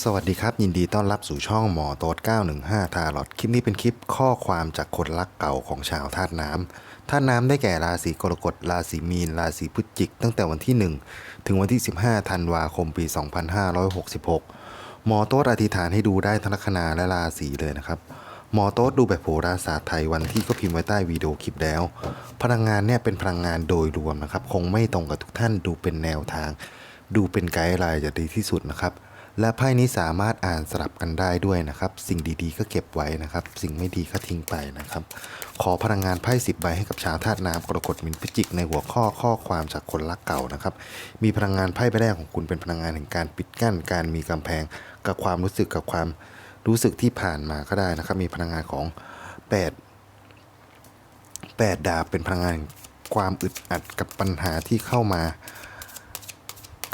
สวัสดีครับ ยินดีต้อนรับสู่ช่องหมอโต๊ด915 ทาร์ลอตคลิปนี้เป็นคลิปข้อความจากคนรักเก่าของชาวธาตุน้ำธาตุน้ำได้แก่ราศีกรกฎราศีมีน ราศีพฤศจิก ตั้งแต่วันที่ 1 ถึงวันที่ 15 ธันวาคมปี 2566 หมอโต๊ดอธิษฐานให้ดูได้ทั้งลัคนาและราศีเลยนะครับ หมอโต๊ดดูแบบโหราศาสตร์ไทยวันที่ก็พิมพ์ไว้ใต้วีดีโอคลิปแล้ว พลังงานเนี่ยเป็นพลังงานโดยรวมนะครับ คงไม่ตรงกับทุกท่านดูเป็นแนวทาง ดูเป็นไกด์ไลน์จะดีที่สุดนะครับ และไพ่นี้สามารถอ่านสลับกันได้ด้วยนะครับ สิ่งดีๆก็เก็บไว้นะครับ สิ่งไม่ดีก็ทิ้งไปนะครับ ขอพลังงานไพ่สิบใบให้กับชาวธาตุน้ำกรกฎมินพิจิก ในหัวข้อข้อความจากคนรักเก่านะครับ มีพลังงานไพ่ใบแรกของคุณเป็นพลังงานแห่งการปิดกั้น การมีกำแพงกับความรู้สึกกับความรู้สึกที่ผ่านมาก็ได้นะครับ มีพลังงานของแปดแปดดาบเป็นพลังงานความอึดอัดกับปัญหาที่เข้ามา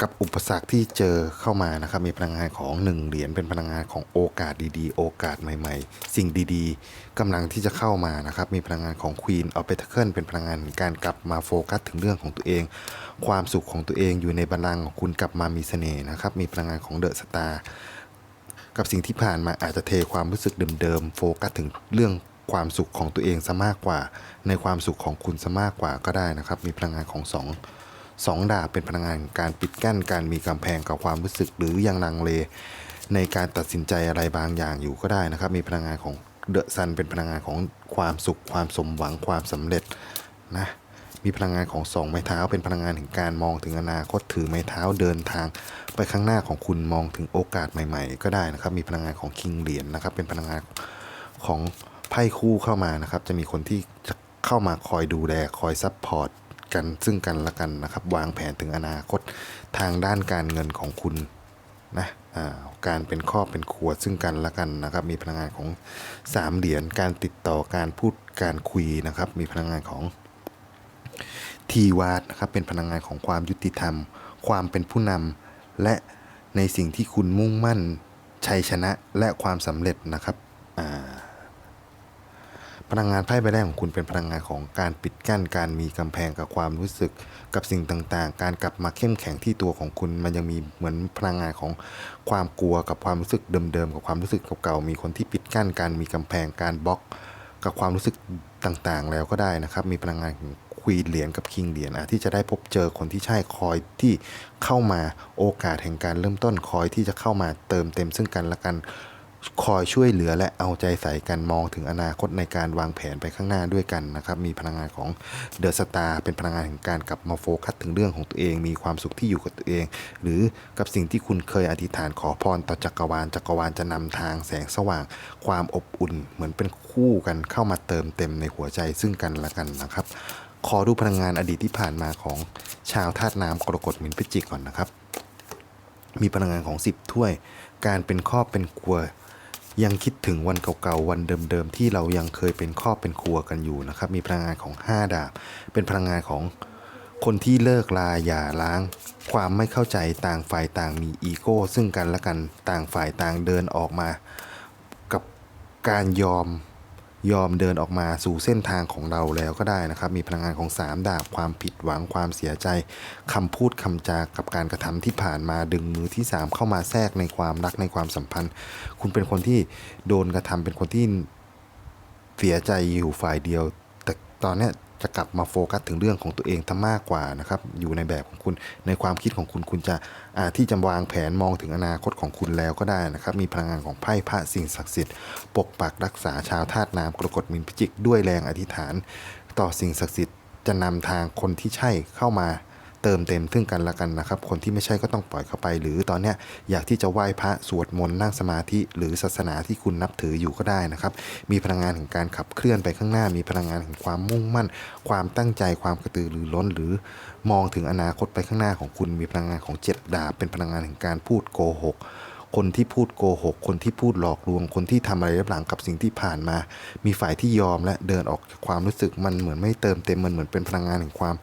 กับอุปสรรคที่เจอเข้ามานะครับมีพลังงานของหนึ่งเหรียญเป็นพลังงานของโอกาสดีๆ โอกาสใหม่ ๆ สิ่งดีๆกำลังที่จะเข้ามานะครับมีพลังงานของ Queen of Pentacle เป็นพลังงานการกลับมาโฟกัสถึงเรื่องของตัวเอง ความสุขของตัวเองอยู่ในบัลลังก์ของคุณกลับมามีเสน่ห์นะครับมีพลังงานของเดอะสตาร์กับสิ่งที่ผ่านมาอาจจะเทความรู้สึกเดิมๆโฟกัสถึงเรื่องความสุขของตัวเองซะมากกว่า ในความสุขของคุณซะมากกว่าก็ได้นะครับ มีพลังงานของส สองดาบเป็นพลังงานการปิดกั้นการมีกำแพงกับความรู้สึกหรือยังลังเลในการตัดสินใจอะไรบางอย่างอยู่ก็ได้นะครับ มีพลังงานของเดอะซันเป็นพลังงานของความสุข ความสมหวังความสำเร็จนะมีพลังงานของสองไม้เท้า เป็นพลังงานแห่งการมองถึงอนาคตถือไม้เท้าเดินทาง ไปข้างหน้าของคุณมองถึงโอกาสใหม่ ๆ ก็ได้นะครับ มีพลังงานของคิงเหรียญนะครับ เป็นพลังงานของไพ่คู่เข้ามานะครับ จะมีคนที่เข้ามาคอยดูแลคอยซัพพอร์ต กันซึ่งกันและกันนะครับ วางแผนถึงอนาคตทางด้านการเงินของคุณนะการเป็นครอบเป็นครัวซึ่งกันและกันนะครับ มีพลังงานของสามเหรียญการติดต่อการพูดการคุยนะครับ มีพลังงานของทีวาดนะครับเป็นพลังงานของความยุติธรรม ความเป็นผู้นำและในสิ่งที่คุณมุ่งมั่นชัยชนะและความสำเร็จนะครับ พลังงานไพ่ใบแรกของคุณเป็นพลังงานของการปิดกั้นการมีกำแพงกับความรู้สึกกับสิ่งต่างๆ การกลับมาเข้มแข็งที่ตัวของคุณ มันยังมีเหมือนพลังงานของความกลัวกับความรู้สึกเดิมๆกับความรู้สึกเก่าๆมีคนที่ปิดกั้นการมีกำแพงการบล็อก กับความรู้สึกต่างๆ แล้วก็ได้นะครับ มีพลังงานของควีนเหรียญกับคิงเหรียญอะที่จะได้พบเจอคนที่ใช่คอยที่เข้ามาโอกาสแห่งการเริ่มต้นคอยที่จะเข้ามาเติมเต็มซึ่งกันและกัน คอยช่วยเหลือและเอาใจใส่กันมองถึงอนาคตในการวางแผนไปข้างหน้าด้วยกันนะครับ มีพลังงานของเดอะสตาร์เป็นพลังงานแห่งการกลับมาโฟกัสถึงเรื่องของตัวเอง มีความสุขที่อยู่กับตัวเอง หรือกับสิ่งที่คุณเคยอธิษฐานขอพรต่อจักรวาลจักรวาลจะนำทางแสงสว่าง ความอบอุ่น เหมือนเป็นคู่กันเข้ามาเติมเต็มในหัวใจซึ่งกันและกันนะครับ ขอดูพลังงานอดีตที่ผ่านมาของชาวธาตุน้ำกรกฎมินพิจิกก่อนนะครับ มีพลังงานของ 10 ถ้วย การเป็นครอบเป็นครัว ยังคิดถึงวันเก่าๆ วันเดิมๆ ที่เรายังเคยเป็นครอบเป็นครัวกันอยู่นะครับ มีพลังงานของ 5 ดาบ เป็นพลังงานของคนที่เลิกลาอย่าล้าง ความไม่เข้าใจต่างฝ่ายต่างมีอีโก้ ซึ่งกันและกันต่างฝ่ายต่างเดินออกมา กับการยอม ยอมเดินออกมาสู่เส้นทางของเราแล้วก็ได้นะครับ มีพลังงานของ 3 ดาบความผิดหวังความเสียใจคำพูดคำจากับการกระทำที่ผ่านมาดึงมือที่ 3 เข้ามาแทรกในความรักในความสัมพันธ์ คุณเป็นคนที่โดนกระทำเป็นคนที่เสียใจอยู่ฝ่ายเดียว แต่ตอนนี้ จะกลับมาโฟกัสถึงเรื่องของตัวเองทั้งมากกว่านะครับอยู่ในแบบของคุณในความคิดของคุณคุณจะที่จะวางแผนมองถึงอนาคตของคุณแล้วก็ได้นะครับ มีพลังงานของไพ่พระสิ่งศักดิ์สิทธิ์ปกปักรักษาชาวธาตุน้ำกรกฎมินพิจิก ด้วยแรงอธิษฐาน ต่อสิ่งศักดิ์สิทธิ์จะนำทางคนที่ใช่เข้ามา เติมเต็มซึ่งกันและกันนะครับ คนที่ไม่ใช่ก็ต้องปล่อยเข้าไป หรือตอนเนี้ยอยากที่จะไหว้พระสวดมนต์นั่งสมาธิหรือศาสนาที่คุณนับถืออยู่ก็ได้นะครับ มีพลังงานแห่งการขับเคลื่อนไปข้างหน้า มีพลังงานแห่งความมุ่งมั่น ความตั้งใจความกระตือรือร้น หรือมองถึงอนาคตไปข้างหน้าของคุณมีพลังงานของเจ็ดดาบเป็นพลังงานแห่งการพูดโกหกคนที่พูดโกหก คนที่พูดหลอกลวง คนที่ทำอะไรรับหลังกับสิ่งที่ผ่านมา มีฝ่ายที่ยอมและเดินออกจากความรู้สึกมันเหมือนไม่เติมเต็มมันเหมือนเป็นพลังงานแห่งความ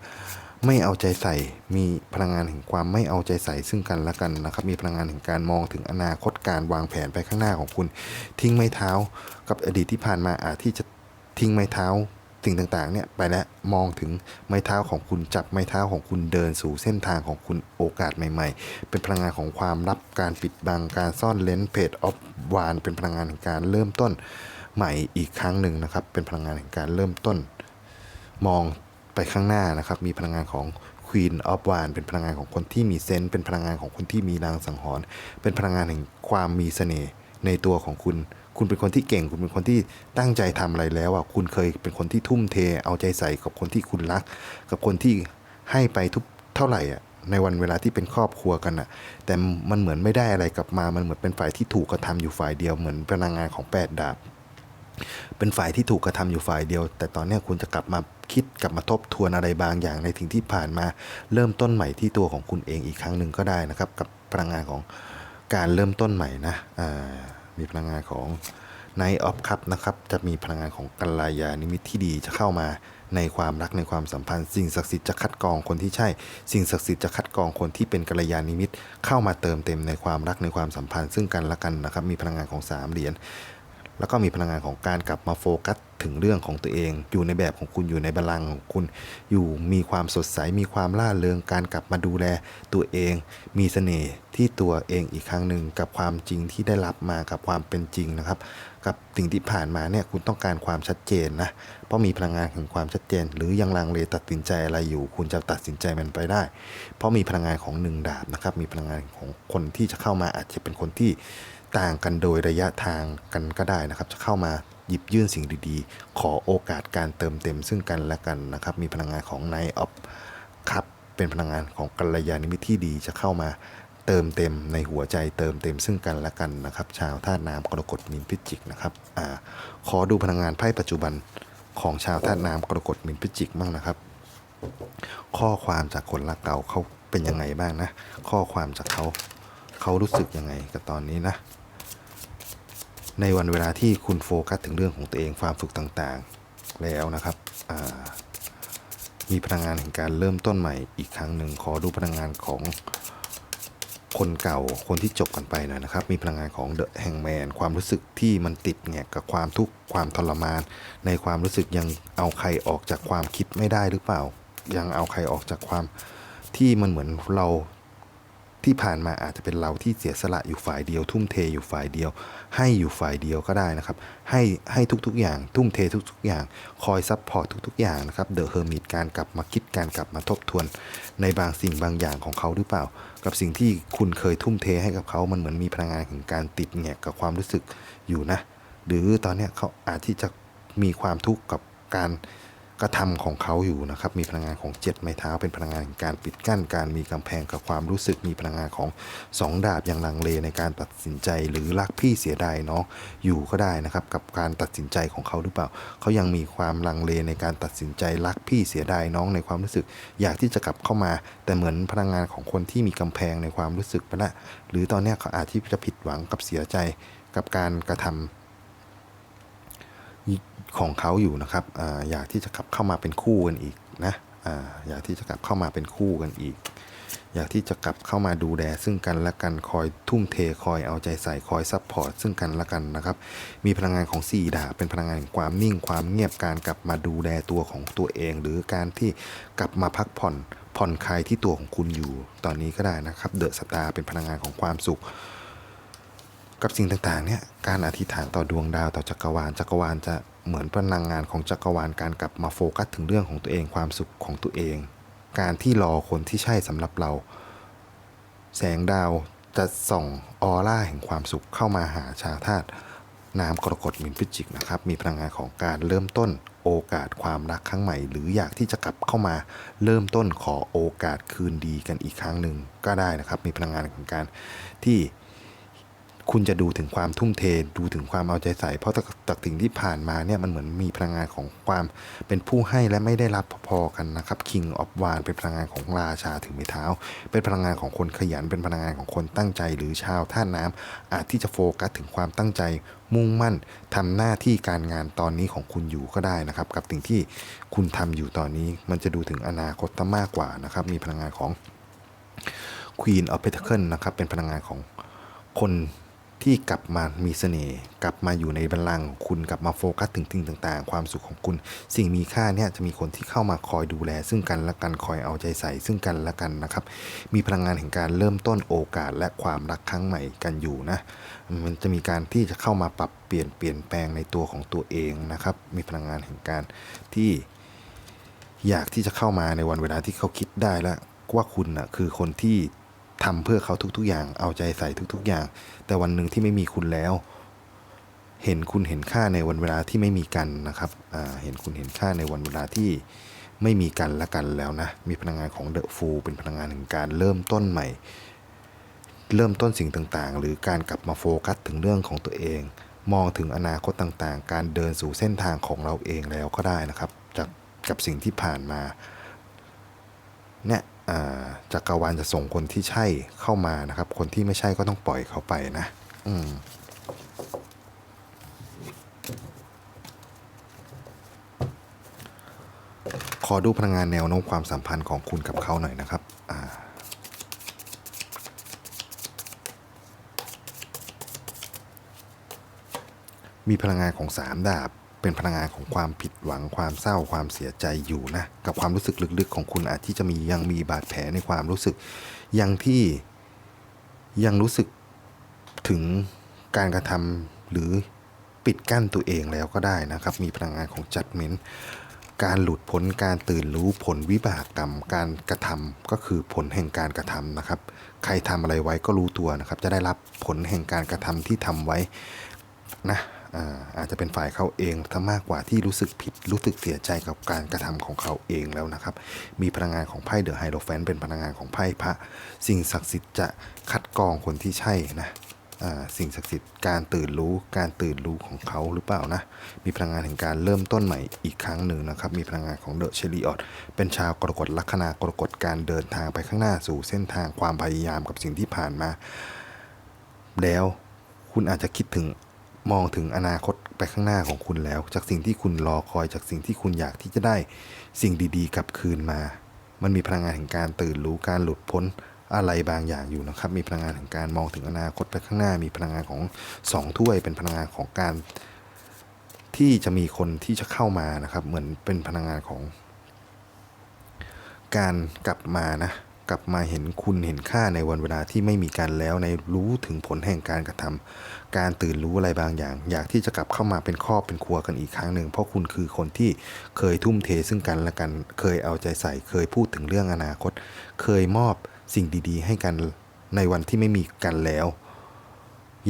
ไม่เอาใจใส่ มีพลังงานแห่งความไม่เอาใจใส่ซึ่งกันและกันนะครับ มีพลังงานแห่งการมองถึงอนาคตการวางแผนไปข้างหน้าของคุณ ทิ้งไม้เท้ากับอดีตที่ผ่านมาอาจที่จะทิ้งไม้เท้าสิ่งต่างๆเนี่ยไปแล้วมองถึงไม้เท้าของคุณจับไม้เท้าของคุณเดินสู่เส้นทางของคุณโอกาสใหม่ ๆ เป็นพลังงานของความลับการปิดบังการซ่อนเลนเพจออฟวานเป็นพลังงานแห่งการเริ่มต้นใหม่อีกครั้งหนึ่งนะครับ เป็นพลังงานแห่งการเริ่มต้น มอง ไปข้างหน้านะครับ มีพลังงานของ Queen of w a n เป็นพลังงานของคนที่มีเซนส์เป็นพลังงานของคนที่มีรางสังหรณ์เป็นพลังงานแห่งความมีเสน่ห์ในตัวของคุณ คุณเป็นคนที่เก่ง คุณเป็นคนที่ตั้งใจทำอะไรแล้วอะคุณเคยเป็นคนที่ทุ่มเท เอาใจใส่กับคนที่คุณรัก กับคนที่ให้ไปทุกเท่าไหร่อะในวันเวลาที่เป็นครอบครัวกันอะแต่มันเหมือนไม่ได้อะไรกลับมา มันเหมือนเป็นฝ่ายที่ถูกกระทำอยู่ฝ่ายเดียว เหมือนพลังงานของแปดดาบ เป็นฝ่ายที่ถูกกระทำอยู่ฝ่ายเดียว แต่ตอนนี้คุณจะกลับมาคิดกลับมาทบทวนอะไรบางอย่างในสิ่งที่ผ่านมา เริ่มต้นใหม่ที่ตัวของคุณเองอีกครั้งหนึ่งก็ได้นะครับ กับพลังงานของการเริ่มต้นใหม่นะมีพลังงานของ Night of Cup นะครับจะมีพลังงานของกัลยาณิมิตที่ดีจะเข้ามาในความรักในความสัมพันธ์ สิ่งศักดิ์สิทธิ์จะคัดกรองคนที่ใช่ สิ่งศักดิ์สิทธิ์จะคัดกรองคนที่เป็นกัลยาณิมิตเข้ามาเติมเต็มในความรักในความสัมพันธ์ซึ่งกันและกันนะครับมีพลังงานของสามเหรียญ แล้วก็มีพลังงานของการกลับมาโฟกัสถึงเรื่องของตัวเอง อยู่ในแบบของคุณอยู่ในบาลังของคุณ อยู่มีความสดใสมีความล่าเริงการกลับมาดูแลตัวเอง มีเสน่ห์ที่ตัวเองอีกครั้งหนึ่งกับความจริงที่ได้รับมากับความเป็นจริงนะครับ กับสิ่งที่ผ่านมาเนี่ยคุณต้องการความชัดเจนนะเพราะมีพลังงานแห่งความชัดเจน หรือยังลังเลตัดสินใจอะไรอยู่ คุณจะตัดสินใจมันไปได้ เพราะมีพลังงานของหนึ่งดาบนะครับมีพลังงานของคนที่จะเข้ามาอาจจะเป็นคนที่ ต่างกันโดยระยะทางกันก็ได้นะครับ จะเข้ามาหยิบยื่นสิ่งดีๆ ขอโอกาสการเติมเต็มซึ่งกันและกันนะครับ มีพลังงานของ Night of ครับเป็นพลังงานของกัลยาณมิตรที่ดีจะเข้ามาเติมเต็มในหัวใจเติมเต็มซึ่งกันและกันนะครับ ชาวธาตุน้ำกรกฎมีนพิจิกนะครับอ่าขอดูพลังงานไพ่ปัจจุบันของชาวธาตุน้ำกรกฎมีนพิจิกบ้างนะครับ ข้อความจากคนรักเก่าเขาเป็นยังไงบ้างนะ ข้อความจากเขาเขารู้สึกยังไงกับตอนนี้นะ ในวันเวลาที่คุณโฟกัสถึงเรื่องของตัวเองความฝึกต่างๆ แล้วนะครับมีพลังงานแห่งการเริ่มต้นใหม่อีกครั้งหนึ่งขอดูพลังงานของคนเก่าคนที่จบกันไปหน่อยนะครับ มีพลังงานของเดอะแฮงแมนความรู้สึกที่มันติดแงกกับความทุกข์ความทรมาน ในความรู้สึกยังเอาใครออกจากความคิดไม่ได้หรือเปล่า ยังเอาใครออกจากความที่มันเหมือนเรา ที่ผ่านมาอาจจะเป็นเราที่เสียสละอยู่ฝ่ายเดียว ทุ่มเทอยู่ฝ่ายเดียว ให้อยู่ฝ่ายเดียวก็ได้นะครับ ให้ให้ทุกๆอย่าง ทุ่มเททุกๆอย่าง คอยซัพพอร์ตทุกๆอย่างนะครับเดอะเฮอร์มิตการกลับมาคิดการกลับมาทบทวน ในบางสิ่งบางอย่างของเขาหรือเปล่า กับสิ่งที่คุณเคยทุ่มเทให้กับเขามันเหมือนมีพลังงานของการติดแงกกับความรู้สึกอยู่นะ หรือตอนนี้เขาอาจที่จะมีความทุกข์กับการ กระทำของเขาอยู่นะครับ มีพลังงานของเจ็ดไม้เท้า เป็นพลังงานแห่งการปิดกั้นการมีกำแพงกับความรู้สึกมีพลังงานของสองดาบยังลังเลในการตัดสินใจหรือรักพี่เสียดายน้องอยู่ก็ได้นะครับ กับการตัดสินใจของเขาหรือเปล่า เขายังมีความลังเลในการตัดสินใจรักพี่เสียดายน้องในความรู้สึก อยากที่จะกลับเข้ามา แต่เหมือนพลังงานของคนที่มีกำแพงในความรู้สึกไปแล้วหรือตอนนี้เขาอาจที่จะผิดหวังกับเสียใจกับการกระทำ ของเขาอยู่นะครับออยากที่จะกลับเข้ามาเป็นคู่กันอีกนะออยากที่จะกลับเข้ามาเป็นคู่กันอีก อยากที่จะกลับเข้ามาดูแลซึ่งกันและกันคอยทุ่มเทคอยเอาใจใส่คอยซัพพอร์ตซึ่งกันและกันนะครับ มีพลังงานของสี่ดาบเป็นพลังงานความนิ่งความเงียบการกลับมาดูแลตัวของตัวเอง หรือการที่กลับมาพักผ่อนผ่อนคลายที่ตัวของคุณอยู่ ตอนนี้ก็ได้นะครับ เดอะสตาร์เป็นพลังงานของความสุข กับสิ่งต่างๆเนี่ยการอธิษฐานต่อดวงดาวต่อจักรวาลจักรวาลจะเหมือนพลังงานของจักรวาลการกลับมาโฟกัสถึงเรื่องของตัวเองความสุขของตัวเอง การที่รอคนที่ใช่สำหรับเรา แสงดาวจะส่องออร่าแห่งความสุขเข้ามาหาชาวธาตุน้ำกรกฎมินพิจิกนะครับ มีพลังงานของการเริ่มต้นโอกาสความรักครั้งใหม่ หรืออยากที่จะกลับเข้ามาเริ่มต้นขอโอกาสคืนดีกันอีกครั้งหนึ่งก็ได้นะครับ มีพลังงานของการที่ คุณจะดูถึงความทุ่มเท ดูถึงความเอาใจใส่ เพราะจากสิ่งที่ผ่านมาเนี่ยมันเหมือนมีพลังงานของความเป็นผู้ให้และไม่ได้รับพอๆกันนะครับ King of w a n เป็นพลังงานของราชาถึงไม้เท้า เป็นพลังงานของคนขยัน เป็นพลังงานของคนตั้งใจ หรือชาวท่าน้ำอาจที่จะโฟกัสถึงความตั้งใจ มุ่งมั่นทำหน้าที่การงานตอนนี้ของคุณอยู่ก็ได้นะครับ กับสิ่งที่คุณทำอยู่ตอนนี้ มันจะดูถึงอนาคตมากกว่านะครับ มีพลังงานของ Queen of Pentacle นะครับเป็นพลังงานของคน ที่กลับมามีเสน่ห์กลับมาอยู่ในบัลลังก์คุณกลับมาโฟกัสถึงสิ่งต่าง ๆ ความสุขของคุณ สิ่งมีค่าเนี่ยจะมีคนที่เข้ามาคอยดูแล ซึ่งกันและกันคอยเอาใจใส่ ซึ่งกันและกันนะครับ มีพลังงานแห่งการเริ่มต้นโอกาสและความรักครั้งใหม่กันอยู่นะมันจะมีการที่จะเข้ามาปรับเปลี่ยนเปลี่ยนแปลงในตัวของตัวเองนะครับ มีพลังงานแห่งการที่อยากที่จะเข้ามาในวันเวลาที่เขาคิดได้แล้วว่าคุณน่ะคือคนที่ ทำเพื่อเขาทุกๆอย่าง เอาใจใส่ทุกๆอย่าง แต่วันหนึ่งที่ไม่มีคุณแล้ว เห็นคุณเห็นค่าในวันเวลาที่ไม่มีกันนะครับเห็นคุณเห็นค่าในวันเวลาที่ไม่มีกันและกันแล้วนะ มีพลังงานของเดอะฟูเป็นพลังงานแห่งการเริ่มต้นใหม่ เริ่มต้นสิ่งต่างๆ หรือการกลับมาโฟกัสถึงเรื่องของตัวเอง มองถึงอนาคตต่างๆ การเดินสู่เส้นทางของเราเองแล้วก็ได้นะครับ จากกับสิ่งที่ผ่านมาเนี่ย จักรวาลจะส่งคนที่ใช่เข้ามานะครับ คนที่ไม่ใช่ก็ต้องปล่อยเขาไปนะอืมขอดูพลังงานแนวโน้มความสัมพันธ์ของคุณกับเขาหน่อยนะครับอ่ามีพลังงานของสามดาบ เป็นพลังงานของความผิดหวังความเศร้าความเสียใจอยู่นะ กับความรู้สึกลึกๆของคุณอาจที่จะมียังมีบาดแผลในความรู้สึก ยังที่ยังรู้สึกถึงการกระทำหรือปิดกั้นตัวเองแล้วก็ได้นะครับ มีพลังงานของจัดเมนการหลุดพ้นการตื่นรู้ผลวิบากกรรม การกระทำก็คือผลแห่งการกระทำนะครับ ใครทำอะไรไว้ก็รู้ตัวนะครับ จะได้รับผลแห่งการกระทำที่ทำไว้นะ อาจจะเป็นฝ่ายเขาเองถ้ามากกว่าที่รู้สึกผิดรู้สึกเสียใจกับการกระทำของเขาเองแล้วนะครับ มีพลังงานของไพ่เดอะไฮโรแฟนเป็นพลังงานของไพ่พระ สิ่งศักดิ์สิทธิ์จะคัดกรองคนที่ใช่นะสิ่งศักดิ์สิทธิ์การตื่นรู้การตื่นรู้ของเขาหรือเปล่านะ มีพลังงานแห่งการเริ่มต้นใหม่อีกครั้งหนึ่งนะครับ มีพลังงานของเดอะเชลิออตเป็นชาวกรกฎลัคนากรกฎการเดินทางไปข้างหน้าสู่เส้นทางความพยายามกับสิ่งที่ผ่านมา แล้วคุณอาจจะคิดถึง มองถึงอนาคตไปข้างหน้าของคุณแล้ว จากสิ่งที่คุณรอคอยจากสิ่งที่คุณอยากที่จะได้สิ่งดีๆกลับคืนมา มันมีพลังงานแห่งการตื่นรู้การหลุดพ้นอะไรบางอย่างอยู่นะครับ มีพลังงานแห่งการมองถึงอนาคตไปข้างหน้า มีพลังงานของสองถ้วย เป็นพลังงานของการที่จะมีคนที่จะเข้ามานะครับ เหมือนเป็นพลังงานของการกลับมานะ กลับมาเห็นคุณเห็นค่าในวันเวลาที่ไม่มีกันแล้วในรู้ถึงผลแห่งการกระทำการตื่นรู้อะไรบางอย่าง อยากที่จะกลับเข้ามาเป็นครอบเป็นครัวกันอีกครั้งหนึ่งเพราะคุณคือคนที่เคยทุ่มเทซึ่งกันและกัน เคยเอาใจใส่ เคยพูดถึงเรื่องอนาคต เคยมอบสิ่งดี ๆ ให้กันในวันที่ไม่มีกันแล้ว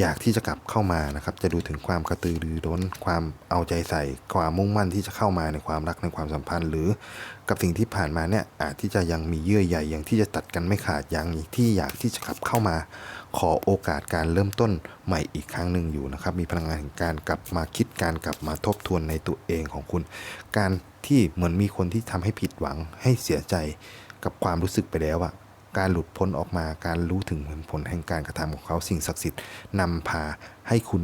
อยากที่จะกลับเข้ามานะครับ จะดูถึงความกระตือรือร้น ความเอาใจใส่ ความมุ่งมั่นที่จะเข้ามาในความรักในความสัมพันธ์ หรือกับสิ่งที่ผ่านมาเนี่ยอาจที่จะยังมีเยื่อใยยังที่จะตัดกันไม่ขาดยังที่อยากที่จะกลับเข้ามา ขอโอกาสการเริ่มต้นใหม่อีกครั้งหนึ่งอยู่นะครับ มีพลังงานแห่งการกลับมาคิดการกลับมาทบทวนในตัวเองของคุณ การที่เหมือนมีคนที่ทำให้ผิดหวังให้เสียใจกับความรู้สึกไปแล้วอะ การหลุดพ้นออกมาการรู้ถึงผลแห่งการกระทำของเขาสิ่งศักดิ์สิทธิ์นำพาให้คุณ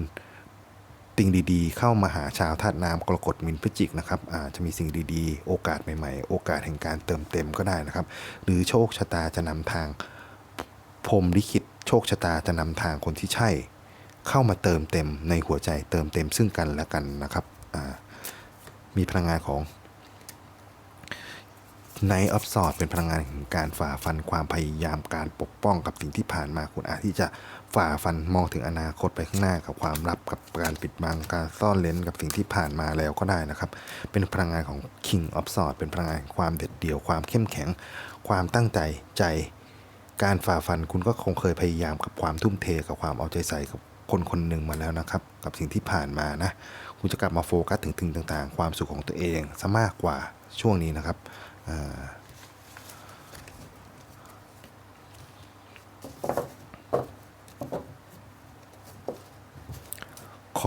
สิ่งดีๆ เข้ามาหาชาวธาตุน้ำกรกฎมินพฤจิกนะครับอาจจะมีสิ่งดีๆ โอกาสใหม่ๆ โอกาสแห่งการเติมเต็มก็ได้นะครับ หรือโชคชะตาจะนำทางพรมลิขิตโชคชะตาจะนำทางคนที่ใช่ เข้ามาเติมเต็มในหัวใจเติมเต็มซึ่งกันและกันนะครับมีพลังงานของ ในออฟสอดเป็นพลังงานแห่งการฝ่าฟันความพยายามการปกป้องกับสิ่งที่ผ่านมาคุณอาจที่จะฝ่าฟันมองถึงอนาคตไปข้างหน้ากับความลับกับการปิดบังการซ่อนเลนกับสิ่งที่ผ่านมาแล้วก็ได้นะครับ เป็นพลังงานของ King of s w o r d เป็นพลังงานความเด็ดเดี่ยวความเข้มแข็ง ความตั้งใจใจการฝ่าฟันคุณก็คงเคยพยายามกับความทุ่มเทกับความเอาใจใส่กับคนคนหนึ่งมาแล้วนะครับ กับสิ่งที่ผ่านมานะ คุณจะกลับมาโฟกัสถึงสิ่งต่างๆ ความสุขของตัวเองซะมากกว่าช่วงนี้นะครับ ข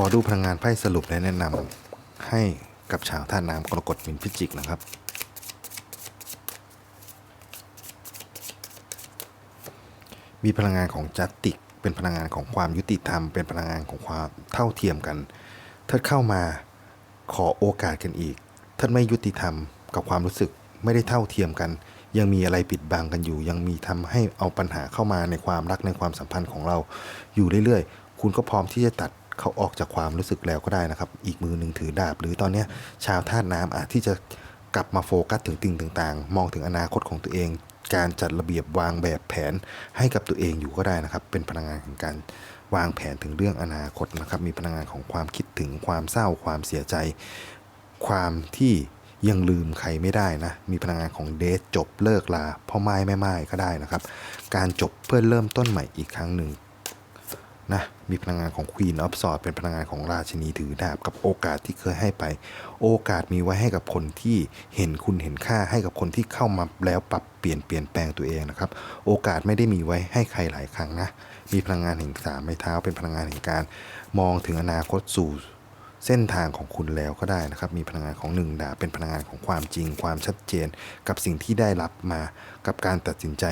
อดูพลังงานไพ่สรุปและแนะนำให้กับชาวท่าน้ำกรกฎมินพิจิกนะครับมีพลังงานของจัตติก เป็นพลังงานของความยุติธรรม เป็นพลังงานของความเท่าเทียมกันถ้าเข้ามาขอโอกาสกันอีกถ้านไม่ยุติธรรมกับความรู้สึก ไม่ได้เท่าเทียมกัน ยังมีอะไรปิดบังกันอยู่ ยังมีทำให้เอาปัญหาเข้ามาในความรักในความสัมพันธ์ของเราอยู่เรื่อยๆ คุณก็พร้อมที่จะตัดเขาออกจากความรู้สึกแล้วก็ได้นะครับ อีกมือหนึ่งถือดาบ หรือตอนนี้ชาวธาตุน้ำอาจที่จะกลับมาโฟกัสถึงสิ่งต่างๆ มองถึงอนาคตของตัวเอง การจัดระเบียบวางแบบแผนให้กับตัวเองอยู่ก็ได้นะครับ เป็นพลังงานของการวางแผนถึงเรื่องอนาคตนะครับ มีพลังงานของความคิดถึงความเศร้าความเสียใจ ความที่ ยังลืมใครไม่ได้นะ มีพลังงานของเดทจบเลิกลาพ่อไม้แม่ไม้ก็ได้นะครับ การจบเพื่อเริ่มต้นใหม่อีกครั้งหนึ่งนะมีพลังงานของ Queen of Swords เป็นพลังงานของราชินีถือดาบกับโอกาสที่เคยให้ไป โอกาสมีไว้ให้กับคนที่เห็นคุณเห็นค่าให้กับคนที่เข้ามาแล้วปรับเปลี่ยนเปลี่ยนแปลงตัวเองนะครับ โอกาสไม่ได้มีไว้ให้ใครหลายครั้งนะมีพลังงานแห่งสามไม้เท้าเป็นพลังงานแห่งการ มองถึงอนาคตสู่ เส้นทางของคุณแล้วก็ได้นะครับ มีพลังงานของหนึ่งดาบเป็นพลังงานของความจริง ความชัดเจน กับสิ่งที่ได้รับมา กับการตัดสินใจ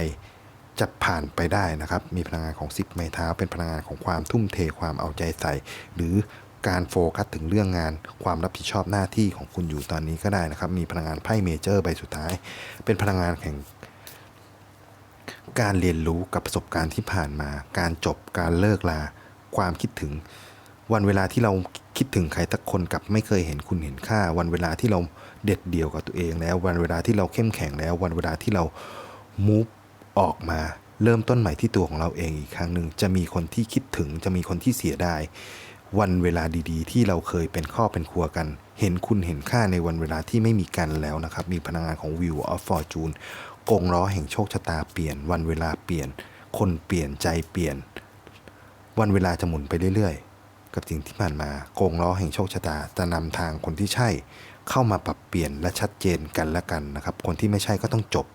จะผ่านไปได้นะครับ มีพลังงานของสิบไม้เท้า เป็นพลังงานของความทุ่มเทความเอาใจใส่ หรือการโฟกัสถึงเรื่องงาน ความรับผิดชอบหน้าที่ของคุณอยู่ตอนนี้ก็ได้นะครับ มีพลังงานไพ่เมเจอร์ใบสุดท้าย เป็นพลังงานแห่งการเรียนรู้กับประสบการณ์ที่ผ่านมา การจบการเลิกลา ความคิดถึง วันเวลาที่เรา คิดถึงใครสักคนกับไม่เคยเห็นคุณเห็นค่า วันเวลาที่เราเด็ดเดี่ยวกับตัวเองแล้ว วันเวลาที่เราเข้มแข็งแล้ว วันเวลาที่เรามูฟออกมาเริ่มต้นใหม่ที่ตัวของเราเองอีกครั้งหนึ่งจะมีคนที่คิดถึงจะมีคนที่เสียดายวันเวลาดีๆ ที่เราเคยเป็นข้อเป็นครัวกัน เห็นคุณเห็นค่าในวันเวลาที่ไม่มีกันแล้วนะครับ มีพลังงานของ Wheel of Fortune กงล้อแห่งโชคชะตาเปลี่ยน วันเวลาเปลี่ยน คนเปลี่ยนใจเปลี่ยน วันเวลาจะหมุนไปเรื่อยๆ กับสิ่งที่ผ่านมาโกงล้อแห่งโชคชะตาจะนำทางคนที่ใช่เข้ามาปรับเปลี่ยนและชัดเจนกันและกันนะครับ คนที่ไม่ใช่ก็ต้องจบ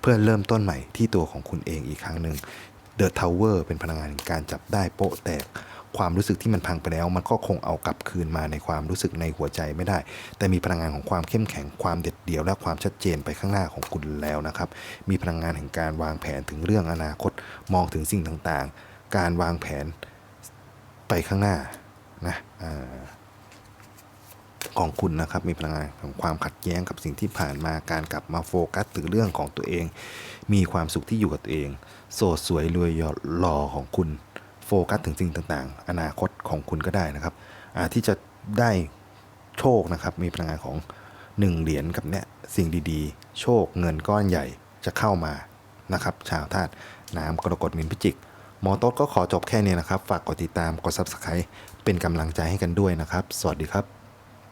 เพื่อเริ่มต้นใหม่ที่ตัวของคุณเองอีกครั้งหนึ่ง The Tower เป็นพลังงานแห่งการจับได้โป๊ะแตก ความรู้สึกที่มันพังไปแล้ว มันก็คงเอากลับคืนมาในความรู้สึกในหัวใจไม่ได้ แต่มีพลังงานของความเข้มแข็งความเด็ดเดี่ยว และความชัดเจนไปข้างหน้าของคุณแล้วนะครับ มีพลังงานแห่งการวางแผนถึงเรื่องอนาคตมองถึงสิ่งต่างๆ การวางแผน ไปข้างหน้านะอของคุณนะครับมีพลังงานของความขัดแย้งกับสิ่งที่ผ่านมาการกลับมาโฟกัสถึงเรื่องของตัวเอง มีความสุขที่อยู่กับตัวเอง โสดสวยรวยหล่อของคุณ โฟกัสถึงสิ่งต่างๆ อนาคตของคุณก็ได้นะครับที่จะได้โชคนะครับมีพลังงานของหนึ่งเหรียญกับเนี่ยสิ่งดีๆ โชคเงินก้อนใหญ่จะเข้ามานะครับ ชาวธาตุน้ำกรกฎมินพิจิก หมอต๊ดก็ขอจบแค่นี้นะครับ ฝากกดติดตามกด Subscribe เป็นกำลังใจให้กันด้วยนะครับ สวัสดีครับ